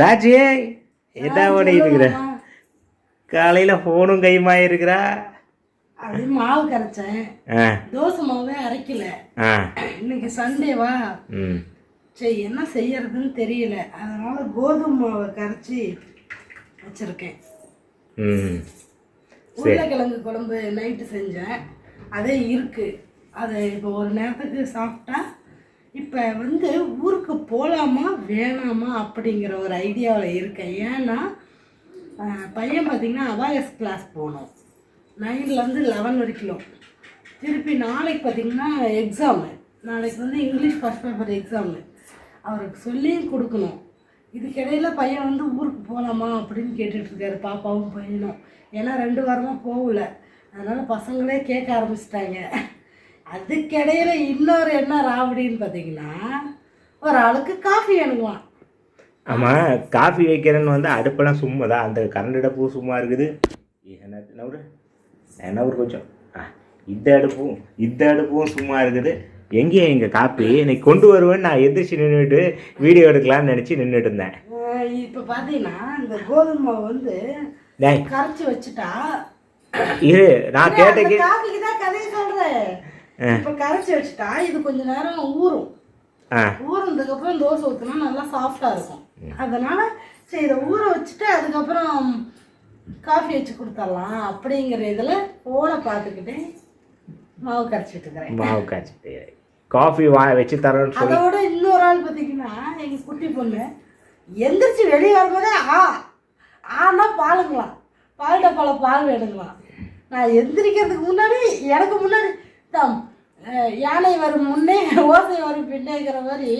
ராஜே என்ன பண்ணிட்டு இருக்கிற? காலையில் ஃபோனும் கையுமா இருக்கிறா அது மாவு கரைச்சேன். தோசை மாவே அரைக்கல. இன்னைக்கு சண்டேவா சரி என்ன செய்யறதுன்னு தெரியல. அதனால கோதுமை மாவை கரைச்சி வச்சிருக்கேன். உருளைக்கிழங்கு குழம்பு நைட்டு செஞ்சேன். அதே இருக்கு. அதை இப்போ ஒரு நேரத்துக்கு சாப்பிட்டா இப்போ வந்து ஊருக்கு போகலாமா வேணாமா அப்படிங்கிற ஒரு ஐடியாவில் இருக்கேன். ஏன்னா பையன் பார்த்தீங்கன்னா அவாயஸ் கிளாஸ் போகணும் நைன்லேருந்து லெவன் வரைக்கும். திருப்பி நாளைக்கு பார்த்தீங்கன்னா எக்ஸாமு நாளைக்கு வந்து இங்கிலீஷ் ஃபஸ்ட் பேப்பர் எக்ஸாமு அவருக்கு சொல்லியும் கொடுக்கணும். இதுக்கிடையில் பையன் வந்து ஊருக்கு போகலாமா அப்படின்னு கேட்டுட்ருக்காரு பாப்பாவும் பையனும். ஏன்னா ரெண்டு வாரமாக போகல. அதனால் பசங்களே கேட்க ஆரம்பிச்சிட்டாங்க. அதுக்கிடையில இன்னொரு என்ன ராவடின்னு பார்த்தீங்கன்னா ஒரு ஆளுக்கு காஃபி வேணுமா ஆமாம் காஃபி வைக்கிறேன்னு வந்து அடுப்பெல்லாம் சும்மா தான் அந்த கரண்ட் அடுப்பு சும்மா இருக்குது. என்ன நவுறு நவுறு கொஞ்சம்? ஆ இந்த அடுப்பும் இந்த அடுப்பும் சும்மா இருக்குது. எங்கே எங்கள் காப்பி? இன்னைக்கு கொண்டு வருவேன்னு நான் எந்திரிச்சு நின்றுட்டு வீடியோ எடுக்கலாம்னு நினச்சி நின்றுட்டு இருந்தேன். இப்போ பார்த்தீங்கன்னா இந்த கோதுமை வந்து கரைச்சி வச்சுட்டா. இரு நான் கேட்டக்கு காஃபிக்கு இப்போ கரைச்சி வச்சுட்டா இது கொஞ்ச நேரம் ஊறும். ஆ. ஊறினதுக்கப்புறம் தோசை ஊற்றினா நல்லா சாஃப்டாக இருக்கும். அதனால சரி இதை ஊற வச்சுட்டு அதுக்கப்புறம் காஃபி வச்சு கொடுத்துடலாம் அப்படிங்கிற இதில் ஃபோனை பார்த்துக்கிட்டே மாவு கரைச்சிட்டு இருக்கிறேன். மாவு காய்ச்சிட்டு காஃபி வா வச்சு தரேன்னு அதோட இன்னொரு ஆள் பார்த்தீங்கன்னா எங்கள் குட்டி பொண்ணு எந்திரிச்சு வெளியே வரும்போதே ஆ ஆனா பாலுங்களாம். பால் டப்பாவில் பால் வேணுங்களாம். நான் எந்திரிக்கிறதுக்கு முன்னாடி எனக்கு முன்னாடி தம் யானை வரும் முன்னே ஓசை வரும் பின்னேங்கிற மாதிரி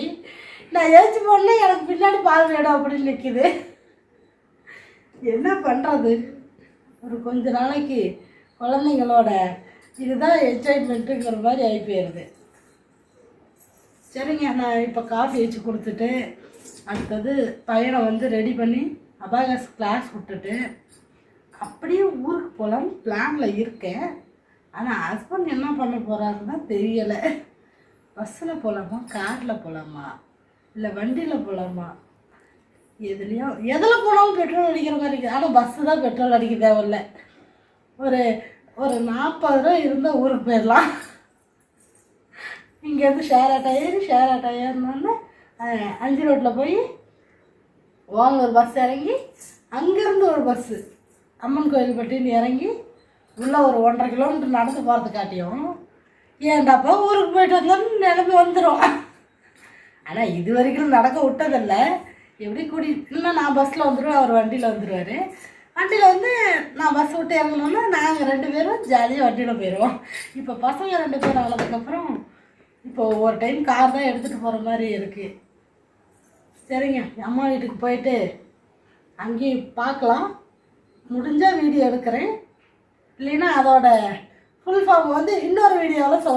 நான் ஏச்சு போடனே எனக்கு பின்னாடி பால் வேணும் அப்படின்னு நிற்கிது என்ன பண்ணுறது ஒரு கொஞ்ச நாளைக்கு குழந்தைங்களோட இதுதான் என்ஜாய்மெண்ட்டுங்கிற மாதிரி ஆகி போயிடுது சரிங்க நான் இப்போ காஃபி வச்சு கொடுத்துட்டு அடுத்தது பையனை வந்து ரெடி பண்ணி அபாகஸ் கிளாஸ் விட்டுட்டு அப்படியே ஊருக்கு போகலான்னு பிளானில் இருக்கேன். ஆனால் ஹஸ்பண்ட் என்ன பண்ண போகிறாருன்னு தான் தெரியலை. பஸ்ஸில் போகலாமா காரில் போகலாமா இல்லை வண்டியில் போகலாமா எதுலேயோ எதில் போனாலும் பெட்ரோல் அடிக்கிற மாதிரி இருக்குது ஆனால் பஸ்ஸு தான் பெட்ரோல் அடிக்க தேவையில்ல. ஒரு ஒரு நாற்பது ரூபா இருந்தால் ஊருக்கு போயிடலாம் இங்கேருந்து ஷேர் ஆட்டோ ஏறி ஷேர் ஆட்டோ ஏறினோன்னே அஞ்சு ரோட்டில் போய் வாங்க ஒரு பஸ் இறங்கி அங்கேருந்து ஒரு பஸ்ஸு அம்மன் கோயில் பட்டின்னு இறங்கி உள்ளே ஒரு ஒன்றரை கிலோமீட்டர் நடந்து போகிறது காட்டியும் ஏன்டாப்பா ஊருக்கு போயிட்டு வந்தோம்னு நிலம்பி வந்துடும் ஆனால் இது வரைக்கும் நடக்க விட்டதில்ல. எப்படி கூட்டிகிட்டு நான் பஸ்ஸில் வந்துடுவேன் அவர் வண்டியில் வந்துடுவார் வண்டியில் வந்து நான் பஸ் விட்டு இறங்கணும்னா நாங்கள் ரெண்டு பேரும் ஜாலியாக வண்டியில் போயிடுவோம் இப்போ பசங்க ரெண்டு பேரும் ஆனதுக்கப்புறம் இப்போ ஒரு டைம் கார் தான் எடுத்துகிட்டு போகிற மாதிரி இருக்குது சரிங்க அம்மா வீட்டுக்கு போயிட்டு அங்கேயும் பார்க்கலாம். முடிஞ்சால் வீடியோ எடுக்கிறேன். இல்லைன்னா அதோட ஃபுல் ஃபார்ம் வந்து இன்னொரு வீடியோவில் சொல்கிறேன்